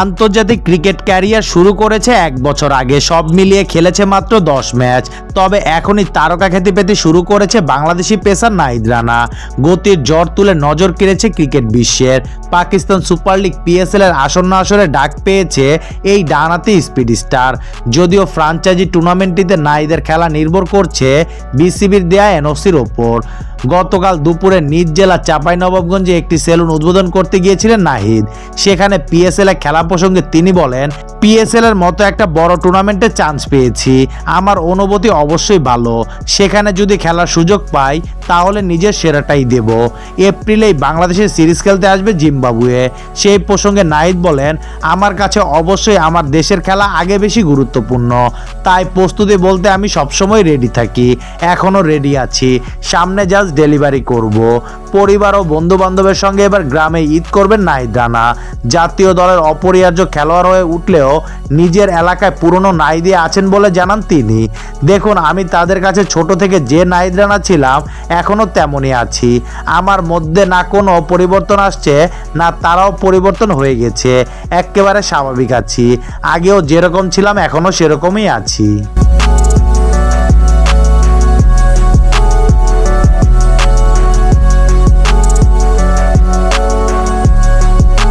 আন্তর্জাতিক cricket career শুরু করেছে এক বছর আগে। সব মিলিয়ে খেলেছে মাত্র দশ ম্যাচ। তবে এখনই তারকা খ্যাতি পেতে শুরু করেছে বাংলাদেশি পেসার নাহিদ রানা। গতির জ্বর তুলে নজর কেড়েছে ক্রিকেট বিশ্বের। পাকিস্তান সুপার লিগ পিএসএল এর আসন্ন আসরে ডাক পেয়েছে এই ডানাতি স্পিড স্টার। যদিও ফ্রাঞ্চাইজি টুর্নামেন্টটিতে নাহিদের খেলা নির্ভর করছে বিসিবির দেয়া এনওসির ওপর। গতকাল দুপুরে নিজ জেলা চাঁপাইনবাবগঞ্জে একটি সেলুন উদ্বোধন করতে গিয়েছিলেন নাহিদ। সেখানে পিএসএল এ খেলা প্রসঙ্গে তিনি বলেন পিএসএল এর মতো একটা বড় টুর্নামেন্টে চান্স পেয়েছি। আমার অনুভূতি অবশ্যই ভালো। সেখানে যদি খেলার সুযোগ পাই, তাহলে নিজের সেরাটাই দেব। এপ্রিলেই বাংলাদেশের সিরিজ খেলতে আসবে জিম্বাবুয়ে। সেই প্রসঙ্গে নাহিদ বলেন, আমার কাছে অবশ্যই আমার দেশের খেলা আগে বেশি গুরুত্বপূর্ণ। তাই প্রস্তুতি বলতে আমি সবসময় রেডি থাকি। এখনও রেডি আছি। সামনে জাস্ট ডেলিভারি করব। পরিবার ও বন্ধু বান্ধবের সঙ্গে এবার গ্রামে ঈদ করবেন নাহিদ রানা। জাতীয় দলের অপরিহার্য খেলোয়াড় হয়ে উঠলেও নিজের এলাকায় পুরনো নাইদি আছেন বলে জানান তিনি। দেখুন, আমি তাদের কাছে ছোট থেকে যে নাইদরানা রানা ছিলাম এখনও তেমনই আছি। আমার মধ্যে না কোনো পরিবর্তন আসছে, না তারাও পরিবর্তন হয়ে গেছে। একেবারে স্বাভাবিক আছি। আগেও যেরকম ছিলাম এখনও সেরকমই আছি।